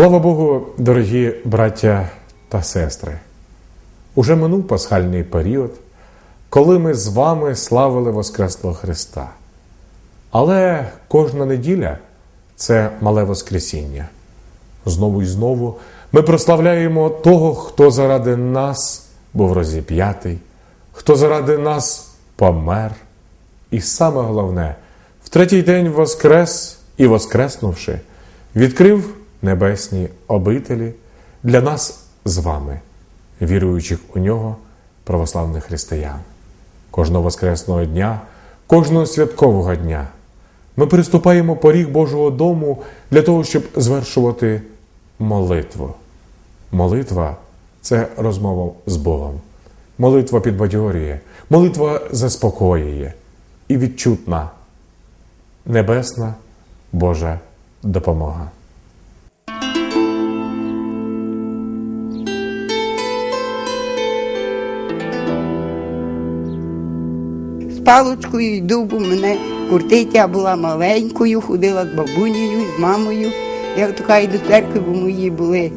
Слава Богу, дорогі браття та сестри! Уже минув пасхальний період, коли ми з вами славили Воскреслого Христа. Але кожна неділя це мале Воскресіння. Знову і знову ми прославляємо того, хто заради нас був розіп'ятий, хто заради нас помер. І саме головне, в третій день воскрес і воскреснувши, відкрив небесні обителі для нас з вами, віруючих у нього православних християн. Кожного воскресного дня, кожного святкового дня ми приступаємо поріг Божого дому для того, щоб звершувати молитву. Молитва це розмова з Богом. Молитва підбадьорює, молитва заспокоює і відчутна небесна Божа допомога. З паличкою йду, бо мене куртить, я була маленькою, ходила з бабунею, з мамою. Як то кажуть, до церкви, бо мої були,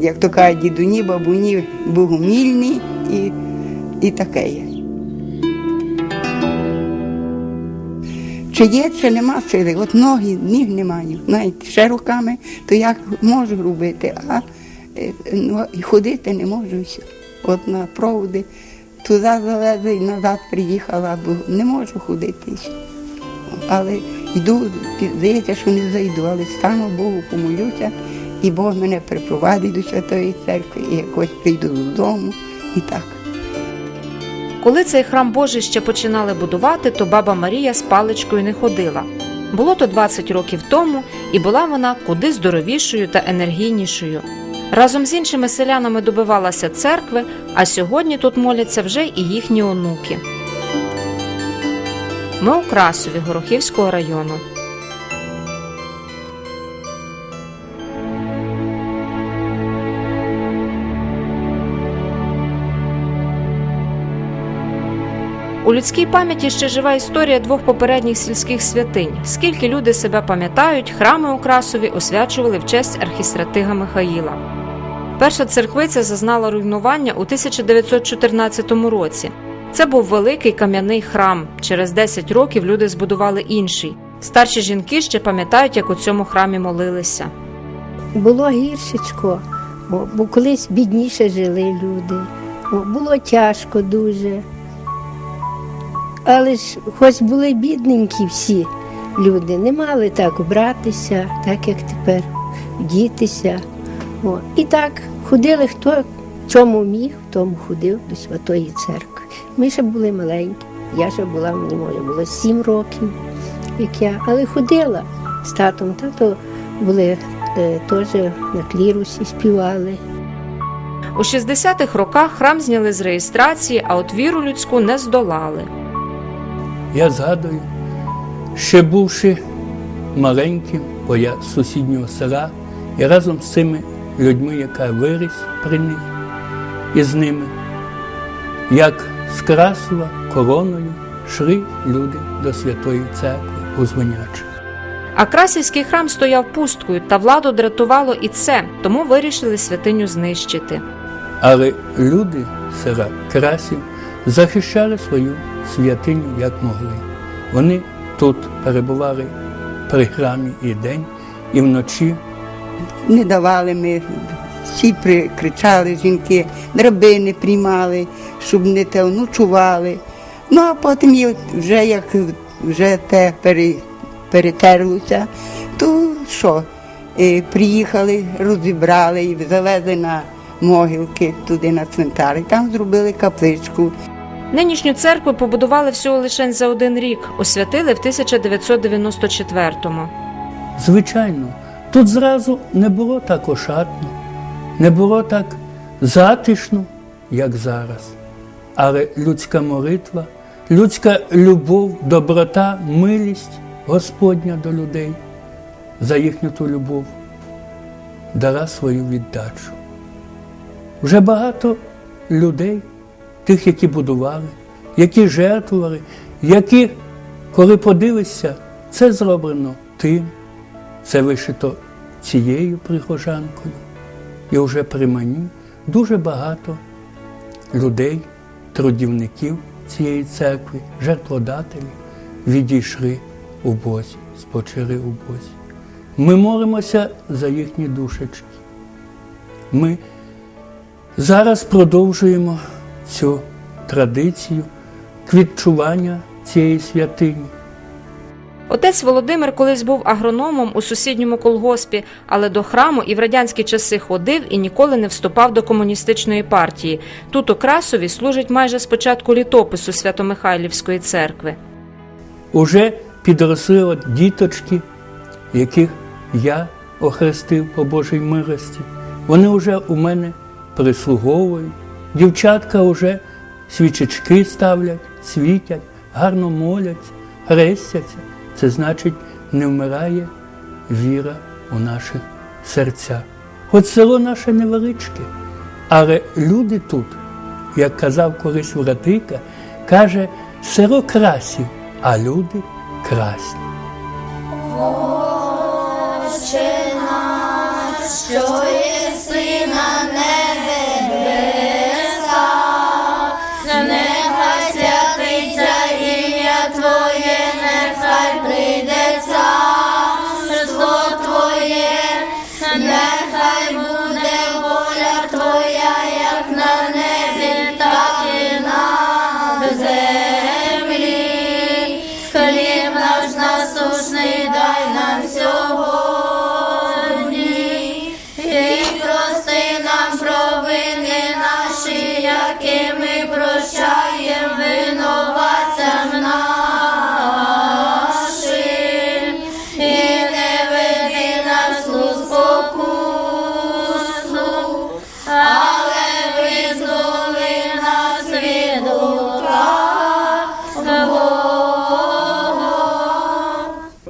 як то кажуть, дідуні, бабуні богомільні і, і таке. Чи є, чи нема сили, от ноги, ніг не маю. Знаєте, ще руками, то як можу робити, а е, ну, ходити не можу. От на проводи туди залезли і назад приїхала, бо не можу ходити. все. Але йду, здається, що не зайду, але стану Богу, помолюся, і Бог мене припровадить до Святої Церкви, і якось прийду додому, і так. Коли цей храм Божий ще починали будувати, то баба Марія з паличкою не ходила. Було то 20 років тому, і була вона куди здоровішою та енергійнішою. Разом з іншими селянами добивалася церкви, а сьогодні тут моляться вже і їхні онуки. Ми у Красові Горохівського району. У людській пам'яті ще жива історія двох попередніх сільських святинь. Скільки люди себе пам'ятають, храми у Красові освячували в честь архістратига Михаїла. Перша церквиця зазнала руйнування у 1914 році. Це був великий кам'яний храм. Через 10 років люди збудували інший. Старші жінки ще пам'ятають, як у цьому храмі молилися. Було гіршечко, бо колись бідніше жили люди. Було тяжко дуже. Але ж хоч були бідненькі всі люди, не мали так братися, так як тепер дітися. О, і так ходили, хто в чому міг, в тому ходив до Святої Церкви. Ми ще були маленькі, я ще була, мені може було сім років, як я, але ходила з татом. Тато були е, теж на клірусі співали. У 60-х роках храм зняли з реєстрації, а от віру людську не здолали. Я згадую, ще бувши маленьким, бо я з сусіднього села, і разом з цими людьми, яка виріс при них, і з ними, як з Красова короною йшли люди до Святої Церкви у Звеняче. А Красівський храм стояв пусткою, та владу дратувало і це, тому вирішили святиню знищити. Але люди села Красів захищали свою святиню як могли. Вони тут перебували при храмі і день, і вночі Не давали ми, всі кричали жінки, драбини приймали, щоб не те ночували. Ну а потім вже як вже те перетерлося, то що? Приїхали, розібрали і завезли на могилки туди на цвинтар. І там зробили капличку. Нинішню церкву побудували всього лише за один рік, освятили в 1994-му. Звичайно, тут зразу не було так ошатно, не було так затишно, як зараз. Але людська молитва, людська любов, доброта, милість Господня до людей за їхню ту любов дала свою віддачу. Вже багато людей, тих, які будували, які жертвували, які, коли подивишся, це зроблено тим, це вишито цією прихожанкою. І вже при мені дуже багато людей, трудівників цієї церкви, жертводателів відійшли у Бозі, спочили у Бозі. Ми молимося за їхні душечки. Ми зараз продовжуємо цю традицію квітчування цієї святині. Отець Володимир колись був агрономом у сусідньому колгоспі, але до храму і в радянські часи ходив і ніколи не вступав до комуністичної партії. Тут у Красові служить майже з початку літопису Свято-Михайлівської церкви. Уже підросли от діточки, яких я охрестив по Божій милості. Вони вже у мене прислуговують. Дівчатка вже свічечки ставлять, світять, гарно моляться, хрестяться. Це значить, не вмирає віра у наших серцях. Хоч село наше невеличке, але люди тут, як казав колись Вратика, каже, село красів, а люди красні.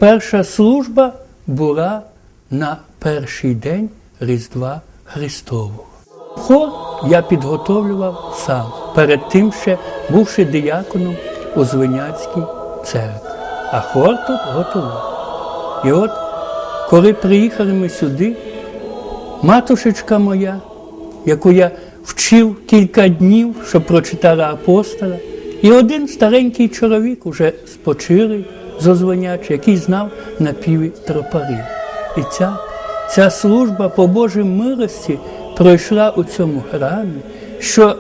Перша служба була на перший день Різдва Христового. Хор я підготовлював сам, перед тим ще бувши дияконом у Звеняцькій церкві. А хор тут готував. І от, коли приїхали ми сюди, матушечка моя, яку я вчив кілька днів, щоб прочитала апостола, і один старенький чоловік, уже спочилий, зозвонячий, який знав напіві тропарів. І ця, ця служба по Божій милості пройшла у цьому храмі, що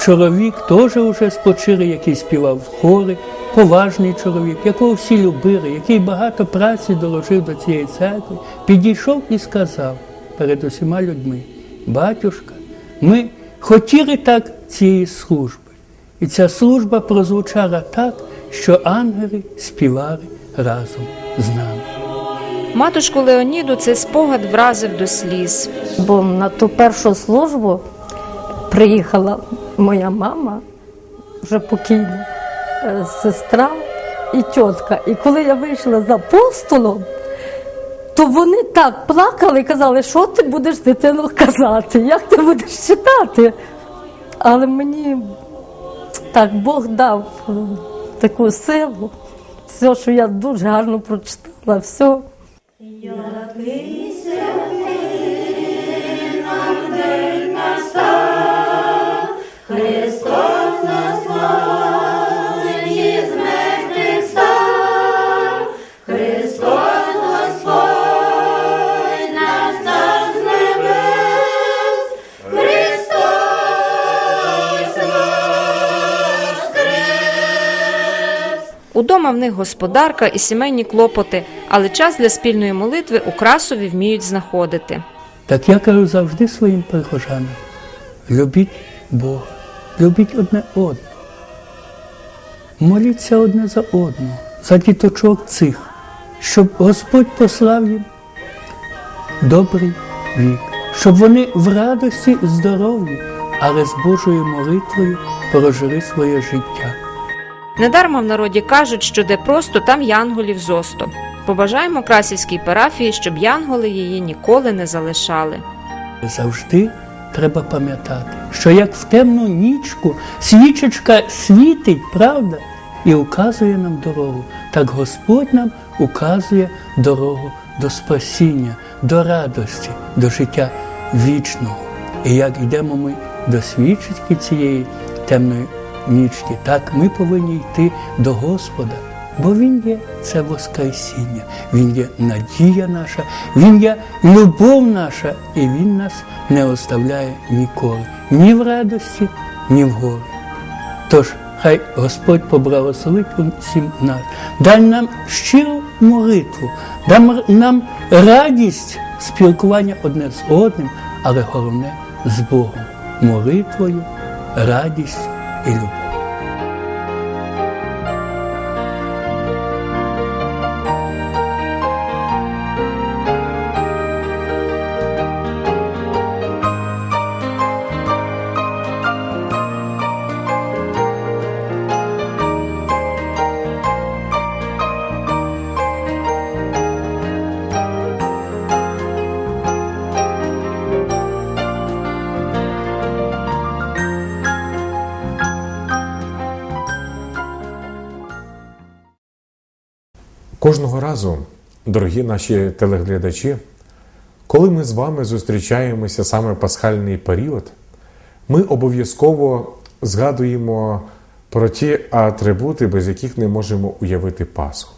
чоловік теж уже спочилий, який співав в хорі, поважний чоловік, якого всі любили, який багато праці доложив до цієї церкви, підійшов і сказав перед усіма людьми: Батюшка, ми хотіли так цієї служби. І ця служба прозвучала так, що ангели співали разом з нами. Матушку Леоніду цей спогад вразив до сліз. Бо на ту першу службу приїхала моя мама, вже покійна, е, сестра і тітка. І коли я вийшла за апостолом, то вони так плакали і казали, що ти будеш дитину казати, як ти будеш читати. Але мені так Бог дав е, таку силу, все, що я дуже гарно прочитала, все. Удома в них господарка і сімейні клопоти, але час для спільної молитви у Красові вміють знаходити. Так я кажу завжди своїм прихожанам: любіть Бога, любіть одне одного. Моліться одне за одного, за діточок цих, щоб Господь послав їм добрий вік, щоб вони в радості здоров'ї, але з Божою молитвою прожили своє життя. Недарма в народі кажуть, що де просто, там янголів зосто. Побажаємо Красівській парафії, щоб янголи її ніколи не залишали. Завжди треба пам'ятати, що як в темну нічку свічечка світить, правда, і указує нам дорогу, так Господь нам указує дорогу до спасіння, до радості, до життя вічного. І як йдемо ми до свічки цієї темної нічки, так ми повинні йти до Господа. Бо Він є це Воскресіння, Він є надія наша, Він є любов наша, і Він нас не оставляє ніколи, ні в радості, ні в горі. Тож, хай Господь поблагословить усім нас, дай нам щиру молитву, дай нам радість спілкування одне з одним, але головне з Богом, молитвою, радістю і дорогі наші телеглядачі, коли ми з вами зустрічаємося саме в пасхальний період, ми обов'язково згадуємо про ті атрибути, без яких не можемо уявити Пасху.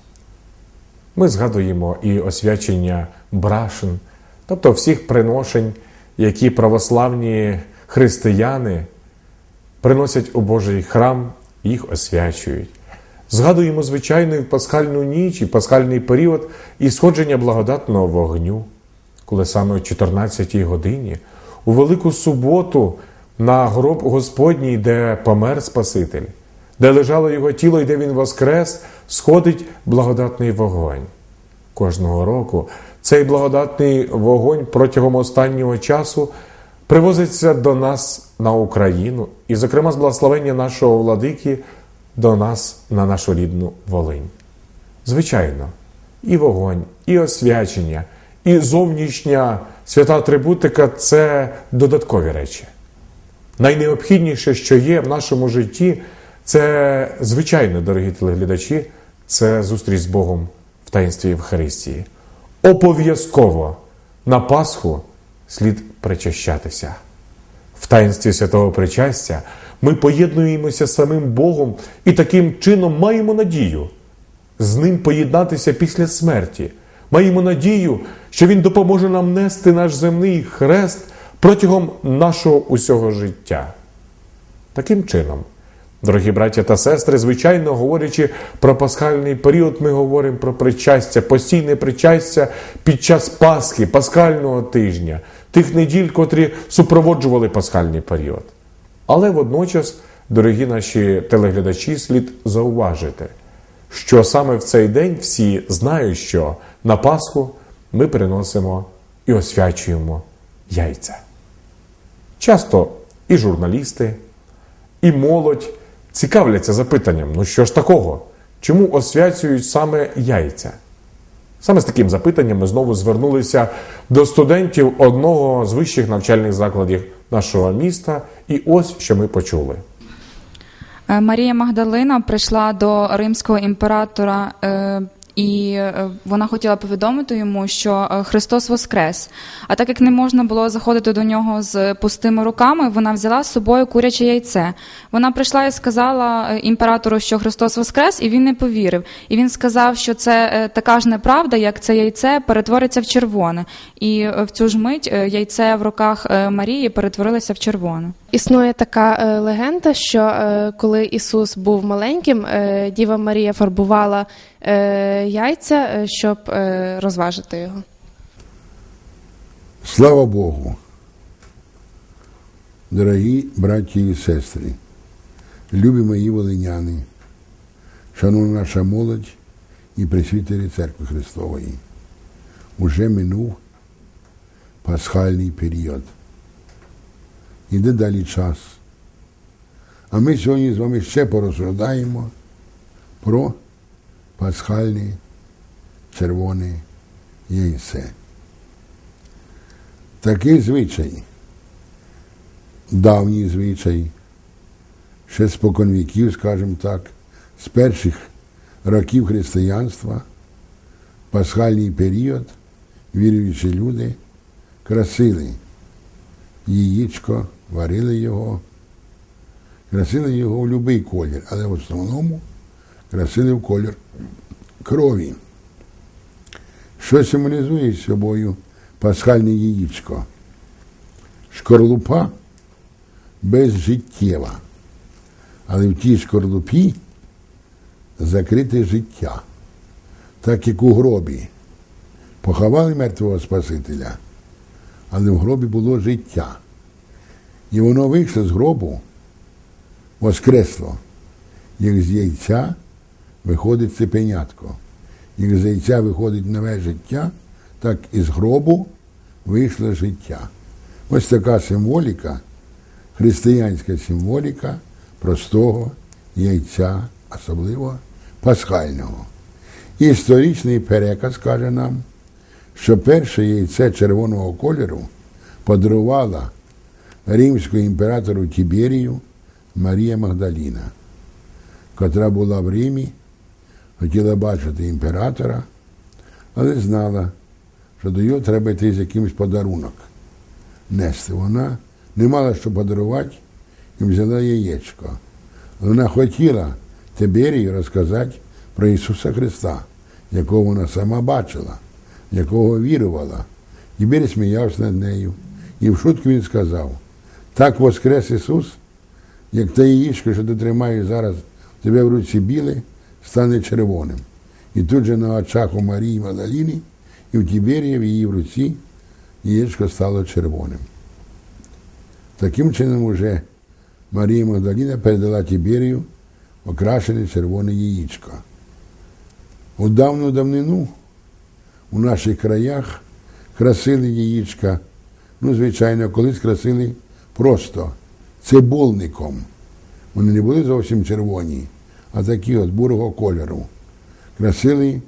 Ми згадуємо і освячення брашин, тобто всіх приношень, які православні християни приносять у Божий храм, їх освячують. Згадуємо, звичайно, і в пасхальну ніч, і пасхальний період і сходження благодатного вогню, коли саме о 14 годині, у Велику суботу, на гроб Господній, де помер Спаситель, де лежало його тіло і де він воскрес, сходить благодатний вогонь. Кожного року цей благодатний вогонь протягом останнього часу привозиться до нас на Україну, і, зокрема, з благословення нашого владики до нас на нашу рідну Волинь. Звичайно, і вогонь, і освячення, і зовнішня свята атрибутика це додаткові речі. Найнеобхідніше, що є в нашому житті, це, звичайно, дорогі телеглядачі, це зустріч з Богом в таїнстві Євхаристії. Обов'язково на Пасху слід причащатися. В таїнстві святого причастя ми поєднуємося з самим Богом і таким чином маємо надію з ним поєднатися після смерті. Маємо надію, що Він допоможе нам нести наш земний хрест протягом нашого усього життя. Таким чином, дорогі браття та сестри, звичайно, говорячи про пасхальний період, ми говоримо про причастя, постійне причастя під час Пасхи, пасхального тижня, тих неділь, котрі супроводжували пасхальний період. Але водночас, дорогі наші телеглядачі, слід зауважити, що саме в цей день всі знають, що на Пасху ми приносимо і освячуємо яйця. Часто і журналісти, і молодь цікавляться запитанням: ну що ж такого? Чому освячують саме яйця? Саме з таким запитанням ми знову звернулися до студентів одного з вищих навчальних закладів нашого міста, і ось що ми почули. Е, Марія Магдалина прийшла до римського імператора, е, і е, вона хотіла повідомити йому, що е, Христос Воскрес. А так як не можна було заходити до нього з пустими руками, вона взяла з собою куряче яйце. Вона прийшла і сказала е, імператору, що Христос Воскрес, і він не повірив. І він сказав, що це така ж неправда, як це яйце перетвориться в червоне. І в цю ж мить яйце в руках Марії перетворилося в червоне. Існує така легенда, що коли Ісус був маленьким, Діва Марія фарбувала яйця, е, щоб е, розважити його. Слава Богу, дорогі браті і сестри, любі мої волиняни, шановна наша молодь і присвітері Церкви Христової. Уже минув пасхальний період. Іде далі час. А ми сьогодні з вами ще порозглядаємо про пасхальне червоне яйце. Такий звичай, давній звичай, ще спокон віків, скажімо так, з перших років християнства, пасхальний період віруючі люди красили яєчко, варили його, красили його в будь-який колір, але в основному красили в колір крові. Що символізує собою пасхальне яєчко? Шкорлупа безжиттєва, але в тій шкорлупі закрите життя, так як у гробі. Поховали мертвого Спасителя, але в гробі було життя. І воно вийшло з гробу, воскресло, як з яйця виходить цепенятко. Як з яйця виходить нове життя, так і з гробу вийшло життя. Ось така символіка, християнська символіка простого яйця, особливо пасхального. Історичний переказ каже нам, що перше яйце червоного кольору подарувала римському імператору Тіберію Марія Магдаліна, котра була в Римі, хотіла бачити імператора, але знала, що до його треба йти з якимось подарунок нести. Вона не мала що подарувати і взяла яєчко. Вона хотіла Тиберію розказати про Ісуса Христа, якого вона сама бачила, якого вірувала. Тиберій сміявся над нею. І в шутку він сказав: так воскрес Ісус, як те яєчко, що ти тримаєш зараз тебе в руці біле, стане червоним. І тут же на очах у Марії Магдаліни і в Тіберії в її в руці яєчко стало червоним. Таким чином уже Марія Магдаліна передала Тіберію окрашене червоне яєчко. У давну давнину у наших краях красили яєчка, ну, звичайно, колись красили просто цибулником. Вони не були зовсім червоні, а такі от бурого кольору. Красили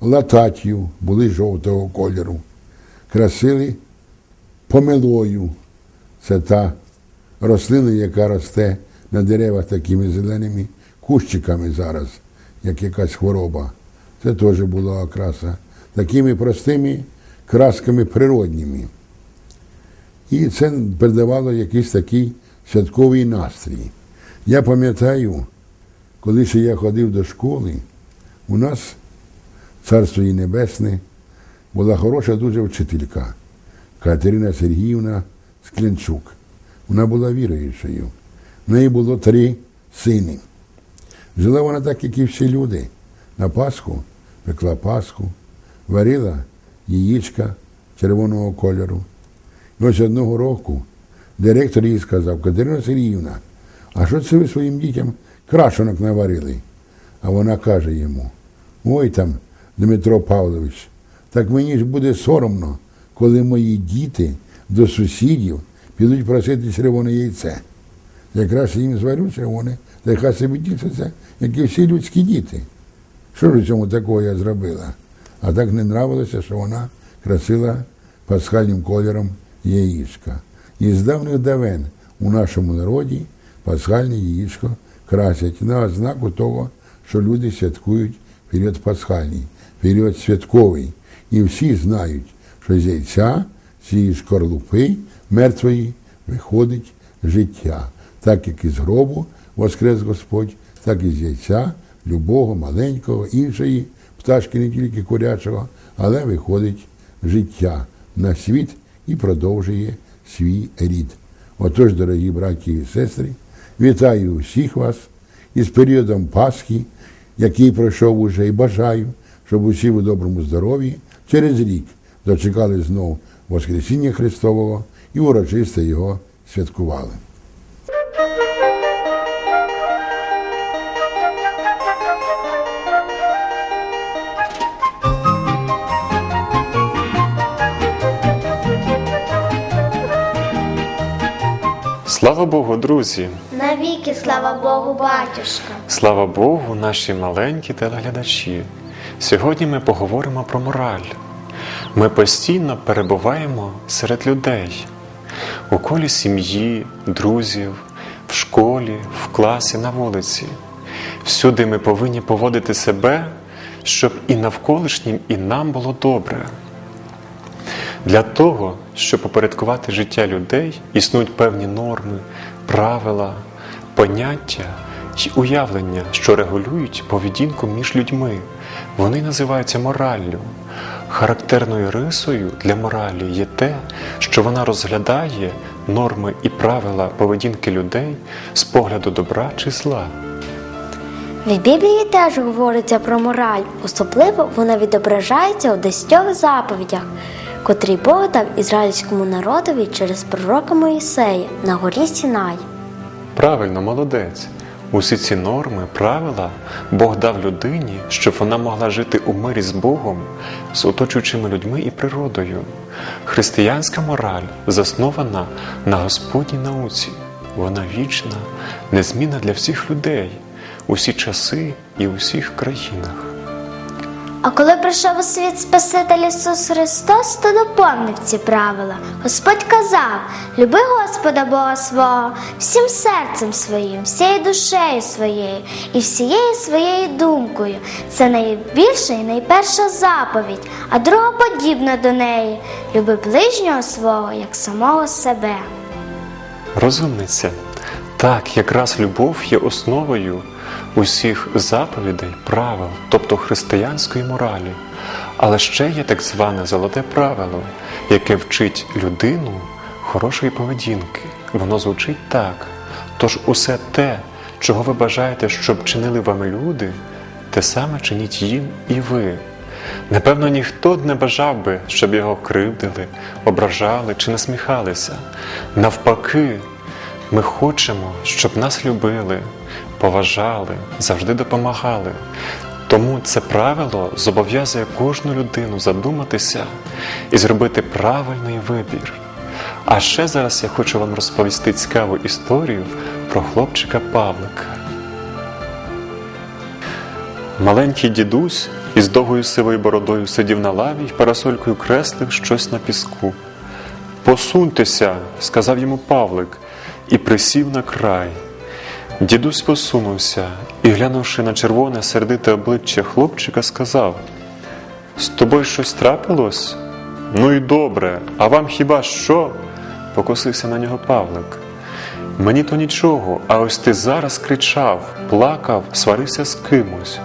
лататтю, були жовтого кольору. Красили помилою. Це та рослина, яка росте на деревах такими зеленими кущиками зараз, як якась хвороба. Це теж була окраса. Такими простими красками природніми. І це передавало якийсь такий святковий настрій. Я пам'ятаю, коли ще я ходив до школи, у нас, царство її небесне, була хороша дуже вчителька Катерина Сергіївна Склянчук. Вона була віруючою. В неї було три сини. Жила вона так, як і всі люди. На Пасху пекла Пасху, варила яєчка червоного кольору. І ось одного року директор їй сказав, Катерина Сергіївна, а що це ви своїм дітям крашенок наварили? А вона каже йому: Ой там, Дмитро Павлович, так мені ж буде соромно, коли мої діти до сусідів підуть просити червоне яйце. Якраз їм зварю червоне, та хай собі тішаться, як і всі людські діти. Що ж у цьому такого я зробила? А так не нравилося, що вона красила пасхальним кольором яєчка. І з давних давен у нашому народі пасхальне яєчко красять на ознаку того, що люди святкують період пасхальний, період святковий. І всі знають, що з яйця, цієї шкорлупи мертвої виходить життя, так як із гробу воскрес Господь, так і з яйця любого маленького, іншої пташки, не тільки курячого, але виходить життя на світ і продовжує свій рід. Отож, дорогі браті і сестри, вітаю усіх вас із періодом Пасхи, який пройшов уже, і бажаю, щоб усі у доброму здоров'ї через рік дочекали знов Воскресіння Христового і урочисто його святкували. Слава Богу, друзі! Навіки, слава Богу, батюшка. Слава Богу, наші маленькі телеглядачі. Сьогодні ми поговоримо про мораль. Ми постійно перебуваємо серед людей у колі сім'ї, друзів, в школі, в класі, на вулиці. Всюди ми повинні поводити себе щоб і навколишнім, і нам було добре. Для того, щоб попорядкувати життя людей, існують певні норми, правила, поняття й уявлення, що регулюють поведінку між людьми. Вони називаються мораллю. Характерною рисою для моралі є те, що вона розглядає норми і правила поведінки людей з погляду добра чи зла. В Біблії теж говориться про мораль, особливо вона відображається у десятьох заповідях, котрі Бог дав ізраїльському народові через пророка Моїсея на горі Сінай. Правильно, молодець. Усі ці норми, правила Бог дав людині, щоб вона могла жити у мирі з Богом, з оточуючими людьми і природою. Християнська мораль заснована на Господній науці. Вона вічна, незмінна для всіх людей, усі часи і усіх країнах. А коли прийшов у світ Спаситель Ісус Христос, то доповнив ці правила. Господь казав: люби Господа Бога свого всім серцем своїм, всією душею своєю і всією своєю думкою. Це найбільша і найперша заповідь, а друга подібна до неї. Люби ближнього свого як самого себе. Розумниця. Так, якраз любов є основою усіх заповідей, правил, тобто християнської моралі. Але ще є так зване золоте правило, яке вчить людину хорошої поведінки. Воно звучить так. Тож усе те, чого ви бажаєте, щоб чинили вами люди, те саме чиніть їм і ви. Напевно, ніхто не бажав би, щоб його кривдили, ображали чи насміхалися. Навпаки, ми хочемо, щоб нас любили, поважали, завжди допомагали. Тому це правило зобов'язує кожну людину задуматися і зробити правильний вибір. А ще зараз я хочу вам розповісти цікаву історію про хлопчика Павлика. Маленький дідусь із довгою сивою бородою сидів на лаві й парасолькою креслив щось на піску. Посуньтеся, сказав йому Павлик, і присів на край. Дідусь посунувся і, глянувши на червоне сердите обличчя хлопчика, сказав: З тобою щось трапилось? Ну і добре, а вам хіба що? покосився на нього Павлик. Мені то нічого, а ось ти зараз кричав, плакав, сварився з кимось.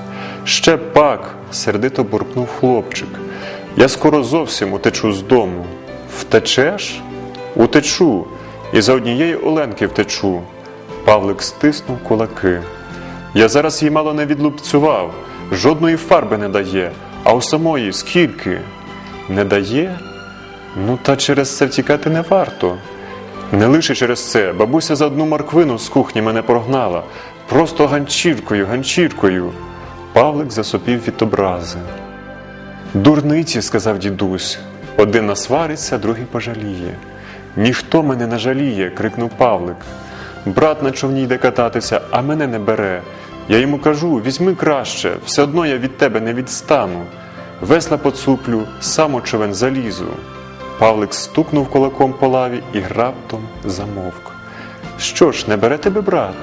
Ще пак, сердито буркнув хлопчик. Я скоро зовсім утечу з дому. Втечеш? Утечу, і за однієї Оленки втечу. Павлик стиснув кулаки. Я зараз її мало не відлупцював, жодної фарби не дає, а у самої скільки? Не дає? Ну, та через це втікати не варто. Не лише через це, бабуся за одну морквину з кухні мене прогнала, просто ганчіркою, ганчіркою. Павлик засопів від образи. Дурниці, сказав дідусь, один насвариться, другий пожаліє. Ніхто мене не жаліє, крикнув Павлик. Брат на човні йде кататися, а мене не бере. Я йому кажу: візьми краще, все одно я від тебе не відстану. Весла поцуплю, сам човен залізу. Павлик стукнув кулаком по лаві і раптом замовк. Що ж, не бере тебе брат?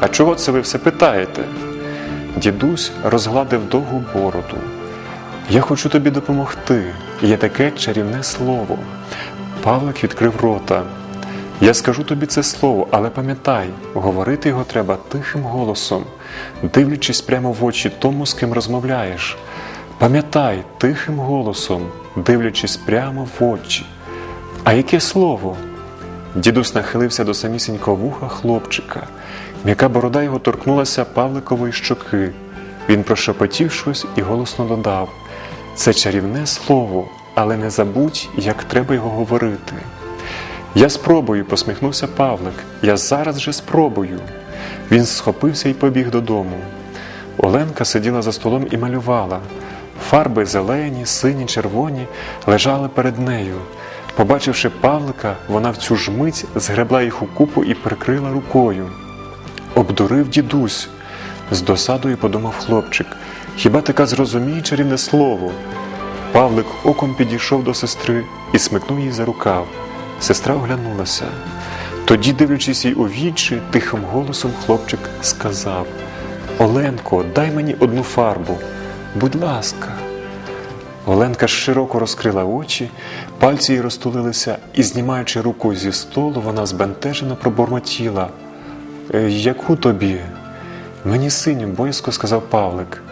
А чого це ви все питаєте? Дідусь розгладив довгу бороду. Я хочу тобі допомогти. Є таке чарівне слово. Павлик відкрив рота. Я скажу тобі це слово, але пам'ятай, говорити його треба тихим голосом, дивлячись прямо в очі тому, з ким розмовляєш. Пам'ятай тихим голосом, дивлячись прямо в очі. А яке слово? Дідусь нахилився до самісінького вуха хлопчика. М'яка борода його торкнулася Павликової щоки. Він прошепотів щось і голосно додав: Це чарівне слово, але не забудь, як треба його говорити. Я спробую, посміхнувся Павлик. Я зараз же спробую. Він схопився і побіг додому. Оленка сиділа за столом і малювала. Фарби зелені, сині, червоні лежали перед нею. Побачивши Павлика, вона в цю ж мить згребла їх у купу і прикрила рукою. Обдурив дідусь, з досадою подумав хлопчик. Хіба така зрозуміє чарівне слово? Павлик оком підійшов до сестри і смикнув її за рукав. Сестра оглянулася. Тоді, дивлячись їй у вічі, тихим голосом хлопчик сказав: Оленко, дай мені одну фарбу. будь ласка. Оленка широко розкрила очі, пальці її розтулилися, і, знімаючи руку зі столу, вона збентежено пробормотіла. «Е, Яку тобі? Мені синю, боязко сказав Павлик.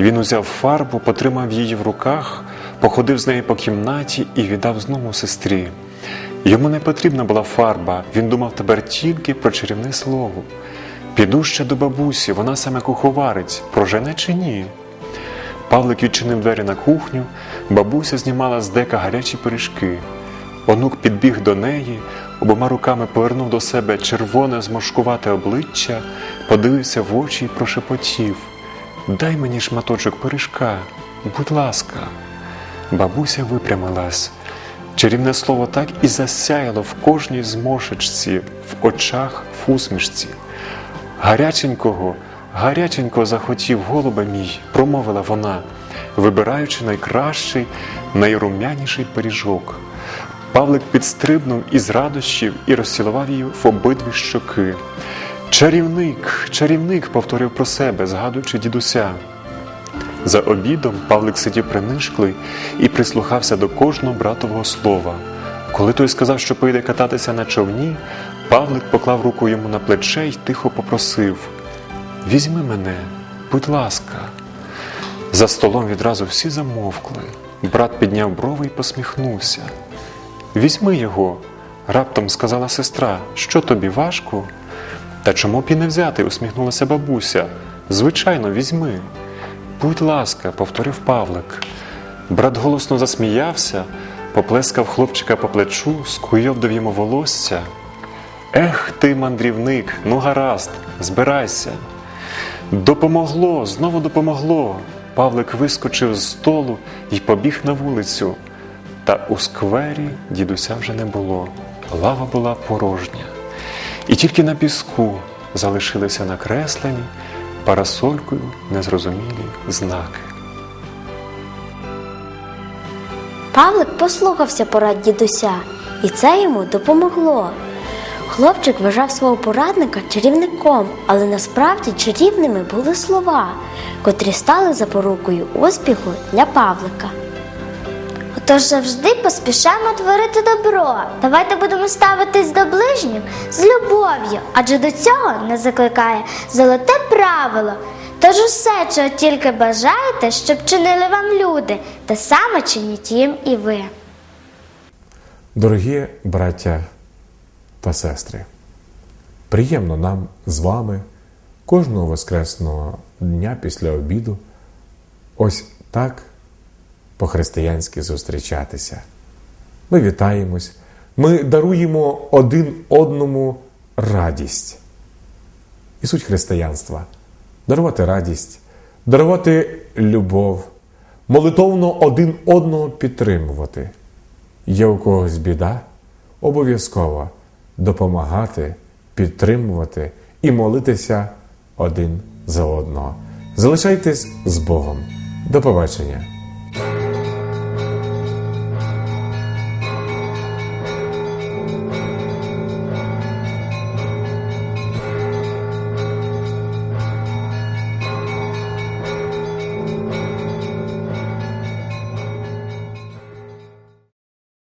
Він узяв фарбу, потримав її в руках, походив з нею по кімнаті і віддав знову сестрі. Йому не потрібна була фарба, він думав тепер тільки про чарівне слово. Піду ще до бабусі, вона саме куховарить, прожене чи ні? Павлик відчинив двері на кухню, бабуся знімала з дека гарячі пиріжки. Онук підбіг до неї, обома руками повернув до себе червоне зморшкувате обличчя, подивився в очі і прошепотів Дай мені шматочок пиріжка, будь ласка. Бабуся випрямилась. Чарівне слово так і засяяло в кожній зморшечці, в очах, в усмішці. Гаряченького, гаряченько захотів голуба мій, промовила вона, вибираючи найкращий, найрум'яніший пиріжок. Павлик підстрибнув із радощів і розцілував її в обидві щоки. Чарівник, чарівник, повторив про себе, згадуючи дідуся. За обідом Павлик сидів принишклий і прислухався до кожного братового слова. Коли той сказав, що поїде кататися на човні, Павлик поклав руку йому на плече й тихо попросив Візьми мене, будь ласка. За столом відразу всі замовкли. Брат підняв брови і посміхнувся. Візьми його, раптом сказала сестра, що тобі важко? Та чому б і не взяти? усміхнулася бабуся. Звичайно, візьми. Будь ласка, повторив Павлик. Брат голосно засміявся, поплескав хлопчика по плечу, скуйовдив йому волосся. Ех ти, мандрівник, ну гаразд, збирайся. Допомогло, знову допомогло. Павлик вискочив з столу і побіг на вулицю. Та у сквері дідуся вже не було. Лава була порожня. І тільки на піску залишилися накреслені парасолькою незрозумілі знаки. Павлик послухався порад дідуся, і це йому допомогло. Хлопчик вважав свого порадника чарівником, але насправді чарівними були слова, котрі стали запорукою успіху для Павлика. Отож завжди поспішаємо творити добро. Давайте будемо ставитись до ближніх з любов'ю, адже до цього не закликає золоте правило. Тож усе, чого тільки бажаєте, щоб чинили вам люди, те саме чиніть їм і ви. Дорогі браття та сестри, приємно нам з вами кожного воскресного дня після обіду ось так по-християнськи зустрічатися. Ми вітаємось, ми даруємо один одному радість. І суть християнства дарувати радість, дарувати любов, молитовно один одного підтримувати. Є у когось біда, обов'язково допомагати, підтримувати і молитися один за одного. Залишайтесь з Богом. До побачення!